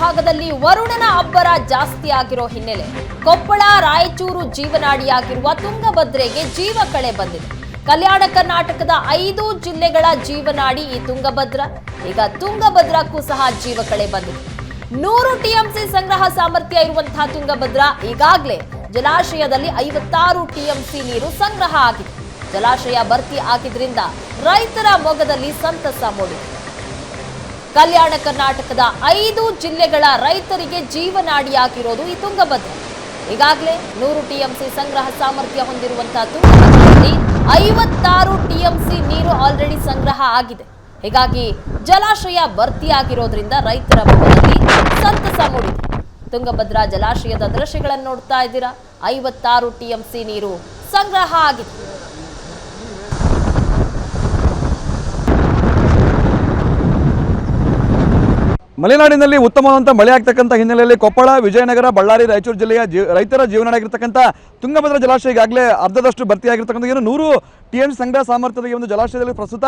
ಭಾಗದಲ್ಲಿ ವರುಣನ ಅಬ್ಬರ ಜಾಸ್ತಿ ಆಗಿರೋ ಹಿನ್ನೆಲೆ. ಕೊಪ್ಪಳ, ರಾಯಚೂರು ಜೀವನಾಡಿಯಾಗಿರುವ ತುಂಗಭದ್ರೆಗೆ ಜೀವ ಕಳೆ ಬಂದಿದೆ. ಕಲ್ಯಾಣ ಕರ್ನಾಟಕದ ಐದು ಜಿಲ್ಲೆಗಳ ಜೀವನಾಡಿ ಈ ತುಂಗಭದ್ರ. ಈಗ ತುಂಗಭದ್ರಕ್ಕೂ ಸಹ ಜೀವ ಕಳೆ ಬಂದಿದೆ. ನೂರು ಟಿಎಂಸಿ ಸಂಗ್ರಹ ಸಾಮರ್ಥ್ಯ ಇರುವಂತಹ ತುಂಗಭದ್ರ ಈಗಾಗಲೇ ಜಲಾಶಯದಲ್ಲಿ ಐವತ್ತಾರು ಟಿಎಂಸಿ ನೀರು ಸಂಗ್ರಹ ಆಗಿದೆ. ಜಲಾಶಯ ಭರ್ತಿ ಆಗಿದ್ರಿಂದ ರೈತರ ಮೊಗದಲ್ಲಿ ಸಂತಸ ಮೂಡಿದೆ. ಕಲ್ಯಾಣ ಕರ್ನಾಟಕದ ಐದು ಜಿಲ್ಲೆಗಳ ರೈತರಿಗೆ ಜೀವನಾಡಿಯಾಗಿರೋದು ಈ ತುಂಗಭದ್ರಾ. ಈಗಾಗಲೇ ನೂರು ಟಿಎಂಸಿ ಸಂಗ್ರಹ ಸಾಮರ್ಥ್ಯ ಹೊಂದಿರುವಂತಹ ತುಂಗಭದ್ರೆಯಲ್ಲಿ ಐವತ್ತಾರು ಟಿಎಂಸಿ ನೀರು ಆಲ್ರೆಡಿ ಸಂಗ್ರಹ ಆಗಿದೆ. ಹೀಗಾಗಿ ಜಲಾಶಯ ಭರ್ತಿಯಾಗಿರೋದ್ರಿಂದ ರೈತರ ಮನದಲ್ಲಿ ಸಂತಸ ಮೂಡಿದೆ. ತುಂಗಭದ್ರಾ ಜಲಾಶಯದ ದೃಶ್ಯಗಳನ್ನು ನೋಡ್ತಾ ಇದ್ದೀರಾ? ಐವತ್ತಾರು ಟಿಎಂಸಿ ನೀರು ಸಂಗ್ರಹ ಆಗಿದೆ. ಮಲೆನಾಡಿನಲ್ಲಿ ಉತ್ತಮವಾದಂಥ ಮಳೆ ಆಗ್ತಕ್ಕಂಥ ಹಿನ್ನೆಲೆಯಲ್ಲಿ ಕೊಪ್ಪಳ, ವಿಜಯನಗರ, ಬಳ್ಳಾರಿ, ರಾಯಚೂರು ಜಿಲ್ಲೆಯ ಜೀ, ರೈತರ ಜೀವನಾಡಿಗಿರ್ತಕ್ಕಂಥ ತುಂಗಭದ್ರಾ ಜಲಾಶಯ ಈಗಾಗಲೇ ಅರ್ಧದಷ್ಟು ಭರ್ತಿಯಾಗಿರ್ತಕ್ಕಂಥ ಏನು ನೂರು ಟಿ ಎಂ ಸಂಗ್ರಹ ಸಾಮರ್ಥ್ಯದ ಒಂದು ಜಲಾಶಯದಲ್ಲಿ ಪ್ರಸ್ತುತ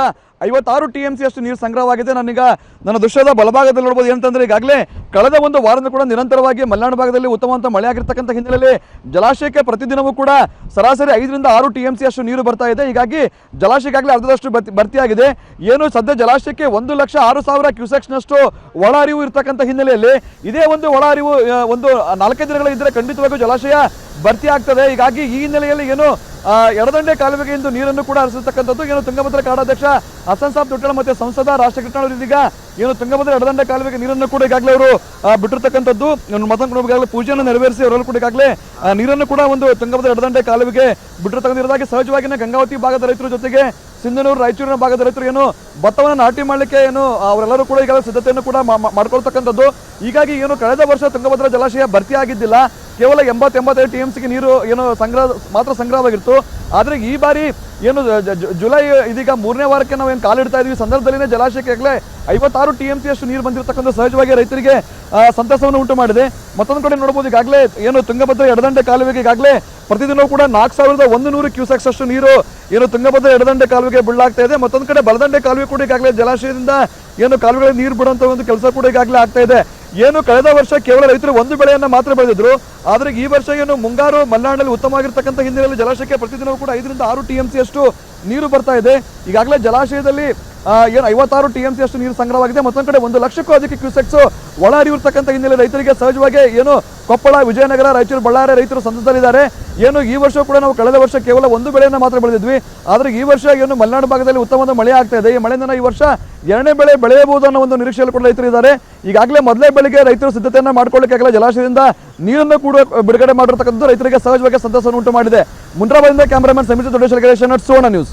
ಐವತ್ತಾರು ಟಿ ಎಂ ಸಿ ಅಷ್ಟು ನೀರು ಸಂಗ್ರಹವಾಗಿದೆ. ನಾನೀಗ ನನ್ನ ದೃಶ್ಯದ ಬಲಭಾಗದಲ್ಲಿ ನೋಡ್ಬೋದು ಏನಂತಂದ್ರೆ ಈಗಾಗಲೇ ಕಳೆದ ಒಂದು ವಾರದಿಂದ ಕೂಡ ನಿರಂತರವಾಗಿ ಮಲೆನಾಡು ಭಾಗದಲ್ಲಿ ಉತ್ತಮವಾದ ಮಳೆ ಆಗಿರ್ತಕ್ಕಂಥ ಹಿನ್ನೆಲೆಯಲ್ಲಿ ಜಲಾಶಯಕ್ಕೆ ಪ್ರತಿದಿನವೂ ಕೂಡ ಸರಾಸರಿ ಐದರಿಂದ ಆರು ಟಿ ಎಂ ಸಿ ಅಷ್ಟು ನೀರು ಬರ್ತಾ ಇದೆ. ಹೀಗಾಗಿ ಜಲಾಶಯ ಈಗಾಗಲೇ ಅರ್ಧದಷ್ಟು ಭರ್ತಿ, ಭರ್ತಿಯಾಗಿದೆ. ಏನು ಸದ್ಯ ಜಲಾಶಯಕ್ಕೆ ಒಂದು ಲಕ್ಷ ಆರು ಸಾವಿರ ಕ್ಯೂಸೆಕ್ಸ್ನಷ್ಟು ಒಳ ಅರಿವು ಇರತಕ್ಕಂಥ ಹಿನ್ನೆಲೆಯಲ್ಲಿ ಇದೇ ಒಂದು ಒಳ ಅರಿವು ಒಂದು ನಾಲ್ಕೈದು ದಿನಗಳ ಇದ್ದರೆ ಖಂಡಿತವಾಗಿಯೂ ಜಲಾಶಯ ಭರ್ತಿ ಆಗ್ತದೆ. ಹೀಗಾಗಿ ಈ ಹಿನ್ನೆಲೆಯಲ್ಲಿ ಏನು ಎಡದಂಡೆ ಕಾಲುವೆಗೆ ಇಂದು ನೀರನ್ನು ಕೂಡ ಹರಿಸಿರ್ತಕ್ಕಂಥದ್ದು ಏನು, ತುಂಗಭದ್ರ ಕಾಡಾಧ್ಯಕ್ಷ ಹಸನ್ ಸಾಬ್ ದೊಡ್ಡಳ ಮತ್ತೆ ಸಂಸದ ರಾಷ್ಟ್ರ ಇದೀಗ ಏನು, ತುಂಗಭದ್ರ ಎಡದಂಡೆ ಕಾಲುವೆಗೆ ನೀರನ್ನು ಕೂಡ ಈಗಾಗಲೇ ಅವರು ಬಿಟ್ಟಿರ್ತಕ್ಕಂಥದ್ದು. ಮತನ ಪೂಜೆಯನ್ನು ನೆರವೇರಿಸಿ ಅವರಲ್ಲಿ ಕೂಡ ಈಗಾಗಲೇ ನೀರನ್ನು ಕೂಡ ಒಂದು ತುಂಗಭದ್ರ ಎಡದಂಡೆ ಕಾಲುವೆಗೆ ಬಿಟ್ಟಿರ್ತಕ್ಕಂಥದ್ದಾಗಿ ಸಹಜವಾಗಿಯೇ ಗಂಗಾವತಿ ಭಾಗದ ರೈತರ ಜೊತೆಗೆ ಸಿಂಧನೂರು, ರಾಯಚೂರಿನ ಭಾಗದ ರೈತರು ಏನು, ಭತ್ತವನ್ನು ನಾಟಿ ಮಾಡಲಿಕ್ಕೆ ಏನು, ಅವರೆಲ್ಲರೂ ಕೂಡ ಈಗಾಗಲೇ ಸಿದ್ಧತೆಯನ್ನು ಕೂಡ ಮಾಡ್ಕೊಳ್ತಕ್ಕಂಥದ್ದು. ಹೀಗಾಗಿ ಏನು, ಕಳೆದ ವರ್ಷ ತುಂಗಭದ್ರಾ ಜಲಾಶಯ ಭರ್ತಿ ಆಗಿದ್ದಿಲ್ಲ ಕೇವಲ ಎಂಬತ್ತು ಎಂಬತ್ತೈದು ಟಿ ಎಂ ಸಿಗೆ ನೀರು ಏನು ಸಂಗ್ರಹ ಮಾತ್ರ ಸಂಗ್ರಹವಾಗಿತ್ತು. ಆದರೆ ಈ ಬಾರಿ ಏನು ಜುಲೈ ಇದೀಗ ಮೂರನೇ ವಾರಕ್ಕೆ ನಾವು ಏನು ಕಾಲಿಡ್ತಾ ಇದೀವಿ? ಸಂದರ್ಭದಲ್ಲಿನೇ ಜಲಾಶಯಕ್ಕೆ ಆಗಲೇ ಐವತ್ತಾರು ಟಿ ಎಂ ಸಿಯಷ್ಟು ನೀರು ಬಂದಿರತಕ್ಕಂಥ ಸಹಜವಾಗಿ ರೈತರಿಗೆ ಸಂತಸವನ್ನು ಉಂಟು ಮಾಡಿದೆ ಮತ್ತೊಂದು ಕಡೆ ನೋಡ್ಬೋದು, ಈಗಾಗಲೇ ಏನು ತುಂಗಭದ್ರ ಎಡದಂಡೆ ಕಾಲುವೆಗೆ ಈಗಾಗಲೇ ಪ್ರತಿದಿನವೂ ಕೂಡ ನಾಲ್ಕು ಸಾವಿರದ ಒಂದು ನೂರು ಕ್ಯೂಸೆಕ್ಸ್ ಅಷ್ಟು ನೀರು ಏನು ತುಂಗಭದ್ರ ಎಡದಂಡೆ ಕಾಲುವೆಗೆ ಬೀಳಾಗ್ತಾ ಇದೆ. ಮತ್ತೊಂದು ಕಡೆ ಬಲದಂಡೆ ಕಾಲುವೆ ಕೂಡ ಈಗಾಗಲೇ ಜಲಾಶಯದಿಂದ ಏನು ಕಾಲುವೆಗಳಿಗೆ ನೀರು ಬಿಡುವಂಥ ಒಂದು ಕೆಲಸ ಕೂಡ ಈಗಾಗಲೇ ಆಗ್ತಾ ಇದೆ. ಏನು ಕಳೆದ ವರ್ಷ ಕೇವಲ ರೈತರು ಒಂದು ಬೆಳೆಯನ್ನ ಮಾತ್ರ ಬೆಳೆದಿದ್ರು, ಆದ್ರೆ ಈ ವರ್ಷ ಏನು ಮುಂಗಾರು ಮಲೆನಾಡಿನಲ್ಲಿ ಉತ್ತಮವಾಗಿರ್ತಕ್ಕಂಥ ಹಿನ್ನೆಲೆಯಲ್ಲಿ ಜಲಾಶಯಕ್ಕೆ ಪ್ರತಿದಿನವೂ ಕೂಡ ಐದರಿಂದ ಆರು ಟಿ ಎಂ ಸಿ ಅಷ್ಟು ನೀರು ಬರ್ತಾ ಇದೆ. ಈಗಾಗಲೇ ಜಲಾಶಯದಲ್ಲಿ ಏನು, ಐವತ್ತಾರು ಟಿ ಅಷ್ಟು ನೀರು ಸಂಗ್ರಹವಾಗಿದೆ. ಮತ್ತೊಂದು ಕಡೆ ಒಂದು ಲಕ್ಷಕ್ಕೂ ಅಧಿಕ ಕ್ಯೂಸೆಕ್ಸ್ ಒಳ ಹರಿವಿರ್ತಕ್ಕಂಥ ಹಿನ್ನೆಲೆ ರೈತರಿಗೆ ಸಹಜವಾಗಿ ಏನು ಕೊಪ್ಪಳ, ವಿಜಯನಗರ, ರಾಯಚೂರು, ಬಳ್ಳಾರಿ ರೈತರು ಸಂತಸದಲ್ಲಿದ್ದಾರೆ ಏನು ಈ ವರ್ಷ ಕೂಡ ನಾವು ಕಳೆದ ವರ್ಷ ಕೇವಲ ಒಂದು ಬೆಳೆಯನ್ನು ಮಾತ್ರ ಬೆಳೆದಿದ್ವಿ. ಆದರೆ ಈ ವರ್ಷ ಏನು ಮಲೆನಾಡು ಭಾಗದಲ್ಲಿ ಉತ್ತಮವಾದ ಮಳೆ ಆಗ್ತಾ ಇದೆ. ಈ ಮಳೆಯಿಂದ ಈ ವರ್ಷ ಎರಡನೇ ಬೆಳೆ ಬೆಳೆಯಬಹುದು ಅನ್ನೋ ಒಂದು ನಿರೀಕ್ಷೆಯಲ್ಲಿ ಕೂಡ ರೈತರು ಇದ್ದಾರೆ. ಈಗಾಗಲೇ ಮೊದಲೇ ಬೆಳೆಗೆ ರೈತರು ಸಿದ್ಧತೆಯನ್ನು ಮಾಡಿಕೊಳ್ಳಕ್ಕೆ ಆಗಲ್ಲ. ಜಲಾಶಯದಿಂದ ನೀರನ್ನು ಕೂಡ ಬಿಡುಗಡೆ ಮಾಡಿರ್ತಕ್ಕಂಥದ್ದು ರೈತರಿಗೆ ಸಹಜವಾಗಿ ಸಂತಸವನ್ನು ಉಂಟು ಮಾಡಿದೆ. ಮುಂಡ್ರಾಬಾದಿಂದ ಕ್ಯಾಮರಾಮನ್ ಸಮಿತಿ ದೊಡ್ಡ ನ್ಯೂಸ್.